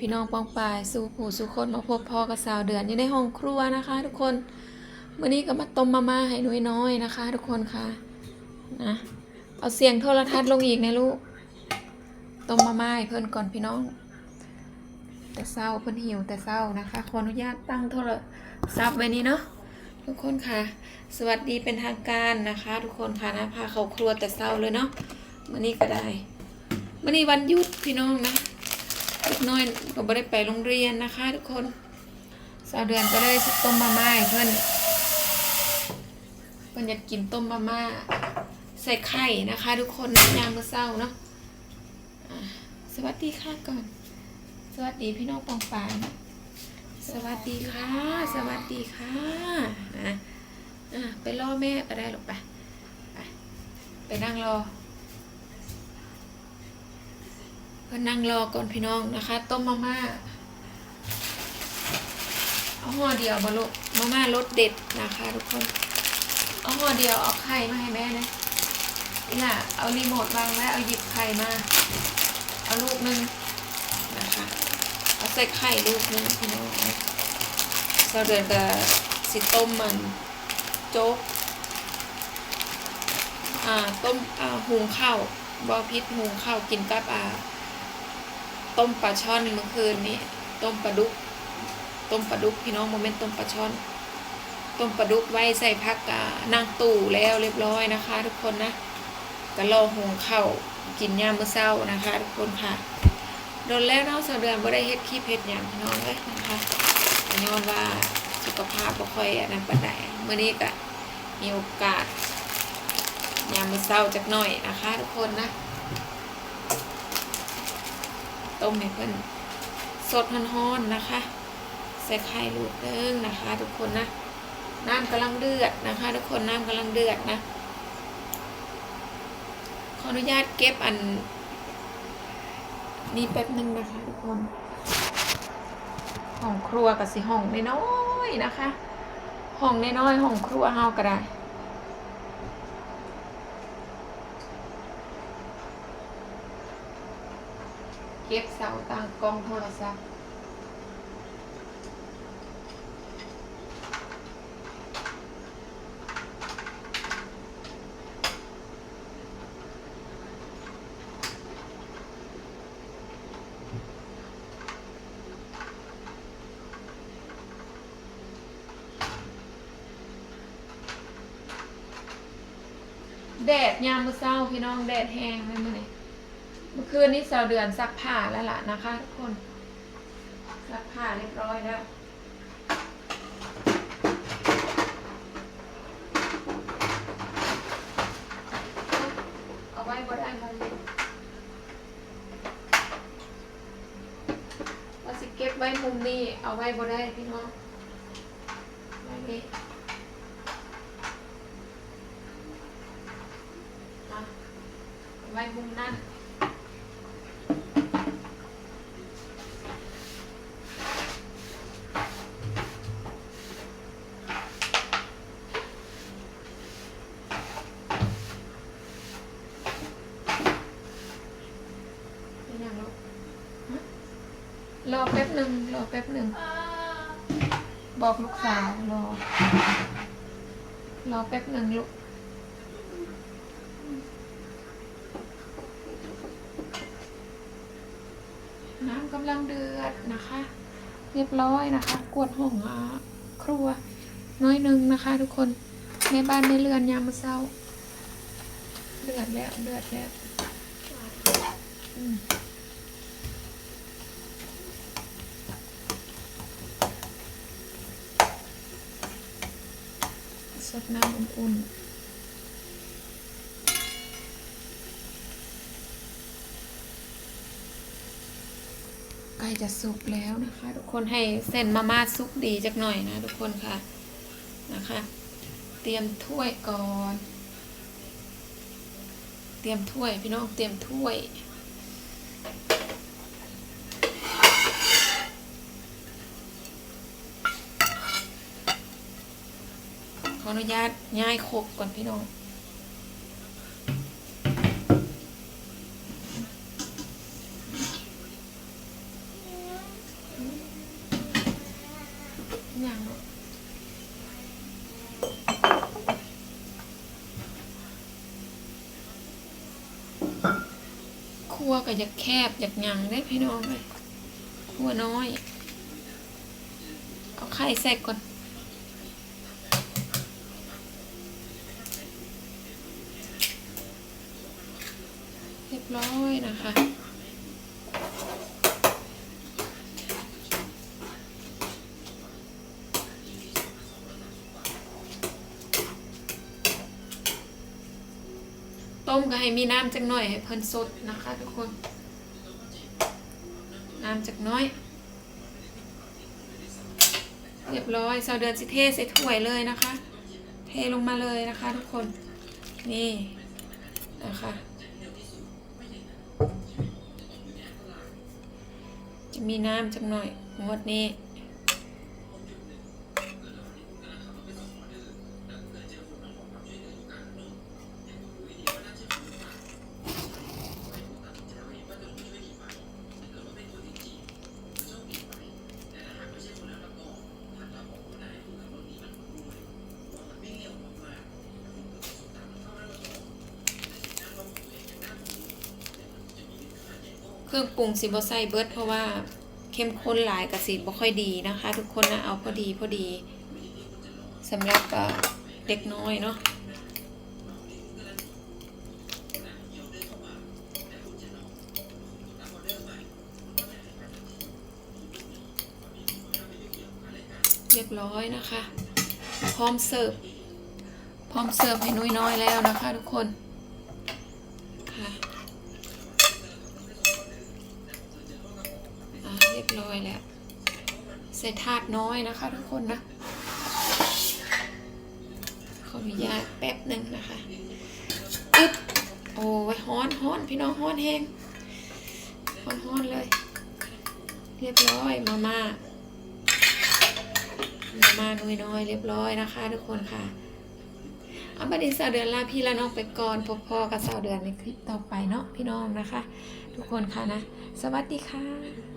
พี่น้องปองปายสู่ผู้สู่คนมาพบพ่อกับสาวเดือนอยู่ในห้องครัวนะคะ ทุกคนวันนี้ก็มาต้มมาม่าให้น้อยๆนะคะ ทุกคนค่ะนะเอาเสียงโทรทัศน์ลงอีกนะลูกต้มมาม่าให้เพิ่นก่อนพี่น้อง แต่เศร้าเพิ่นหิวแต่เศร้านะคะขออนุญาตตั้งโทรศัพท์ไว้นี้เนาะทุกคนค่ะ สวัสดีเป็นทางการนะคะ ทุกคนค่ะนะพาเขาครัวแต่เศร้าเลยเนาะวันนี้ก็ได้วันนี้วันหยุดพี่น้องนะ เล็กน้อยก็ไม่ได้ไปโรงเรียนนะคะ ทุกคนสาวเดือนก็เลยต้มมาม่าเพื่อนเพื่อนอยากกินต้มมาม่าใส่ไข่นะคะ ทุกคนยามมื้อเช้าเนาะสวัสดีค่ะก่อน สวัสดีพี่น้องปองปานสวัสดีค่ะ สวัสดีค่ะนะอะไปรอแม่ก็ได้หรอกไปไปไปนั่งรอ ก็นั่งรอก่อนพี่น้องนะคะ ต้มมาม่าเอาห่อเดียวมาลูกมาม่ารสเด็ดนะคะ ทุกคน เอาห่อเดียวเอาไข่มาให้แม่นะนี่ล่ะเอารีโมทวางไว้เอาหยิบไข่มา เอาลูกนึงนะคะเอาใส่ไข่ลูกนึงพี่น้องเราเดินกัสิต้มมันโจ๊กอ่าต้มอ่าหุงข้าวบอพิษหุงข้าวกินกับอ่า ต้มปลาช่อนเมื่อคืนนี้ต้มปลาดุก ต้มปลาดุกพี่น้องโมเมนต์ต้มปลาช่อน ต้มปลาดุกไว้ใส่พักกานางตู่แล้วเรียบร้อยนะคะ ทุกคนนะก็รอหุงข้ากินยามมื้อเช้านะคะ ทุกคนค่ะโดนแล้วเนาะสาวเดือนบ่ได้เฮ็ดคลิปเฮ็ดหยังพี่น้องเลยนะคะย้อนว่าสุขภาพบ่ค่อยอันนั้นปานใดมื้อนี้ก็มีโอกาสยามมื้อเช้าจักหน่อยนะคะ ทุกคนนะ ต้มให้เพิ่นสดฮ้อนๆนะคะ ใส่ไข่ลูกเด้งนะคะ ทุกคนนะน้ำกำลังเดือดนะคะ ทุกคนน้ำกำลังเดือดนะขออนุญาตเก็บอัน นี้แป๊บหนึ่งนะคะทุกคนห้องครัวกับสิห้องน้อยๆนะคะห้องน้อยๆห้องครัวเฮาก็ได้ เก็บเสาตั้งกล้องโทรศัพท์แดดยามมื้อเช้าพี่น้องแดดแห้งเลยมื้อนี้เมื่อคืนนี้สาวเดือนซักผ้าแล้วล่ะนะคะทุกคน ซักผ้าเรียบร้อยแล้วเอาไว้บ่ได้มันว่าสิเก็บไว้มุมนี้ เอาไว้บ่ได้พี่น้องไว้นี่อะเอาไว้มุมนั้นยังลูกฮะรอแป๊บ หนึ่งรอแป๊บหนึ่ง บอกลูกสาวรอ รอแป๊บหนึ่งลูกน้ำกำลังเดือดนะคะ เรียบร้อยนะคะ กวดห้องอครัว น้อยหนึ่งนะคะ ทุกคนในบ้านในเรือนยามมื้อเช้าเดือดแล้วเดือดแล้วอืม ส ดน้ำอุ่นๆใกล้จะสุกแล้วนะคะ ทุกคนให้เส้นมาม่าสุกดีจักหน่อยนะทุกคนค่ะนะคะ เตรียมถ้วยก่อน เตรียมถ้วยพี่น้องเตรียมถ้วย ขออนุญาตย่ายครบก่อนพี่น้องอย่างครัวก็อยากแคบอยากยังได้พี่น้องเลยครัวน้อย เอาไข่ใส่ก่อน เรียบร้อยนะคะ ต้มก็ให้มีน้ำจักหน่อยให้เพิ่นสดนะคะทุกคน น้ำจักน้อย เรียบร้อยเสาเดือนสิเทใส่ถ้วยเลยนะคะ เทลงมาเลยนะคะทุกคน นี่นะคะ จะมีน้ำจักหน่อยงวดนี้ รื่องปรุงสิบ่ใส่เบิดเพราะว่าเข้มข้นหลายกับสิบ่ค่อยดีนะคะ ทุกคนนะเอาพอดีพอดีสำหรับเอ่อเด็กน้อยเนาะเรียบร้อยนะคะ พร้อมเสิร์ฟ พร้อมเสิร์ฟให้นุ้ยน้อยแล้วนะคะทุกคนค่ะ อะเรียบร้อยแล้วใส่ถาดน้อยนะคะ ทุกคนนะขออนุญาตแป๊บหนึ่งนะคะอึ๊บโอ้ยฮ้อนฮ้อนพี่น้องฮ้อนแห้งฮ้อนฮ้อนเลย เรียบร้อยมาม่ามาม่าน้อยน้อยเรียบร้อยนะคะ ทุกคนค่ะเอาบัดนี้สาวเดือนลาพี่ละน้องไปก่อนพบพ่อกับสาวเดือนในคลิปต่อไปเนาะพี่น้องนะคะ ทุกคนค่ะนะ สวัสดีค่ะ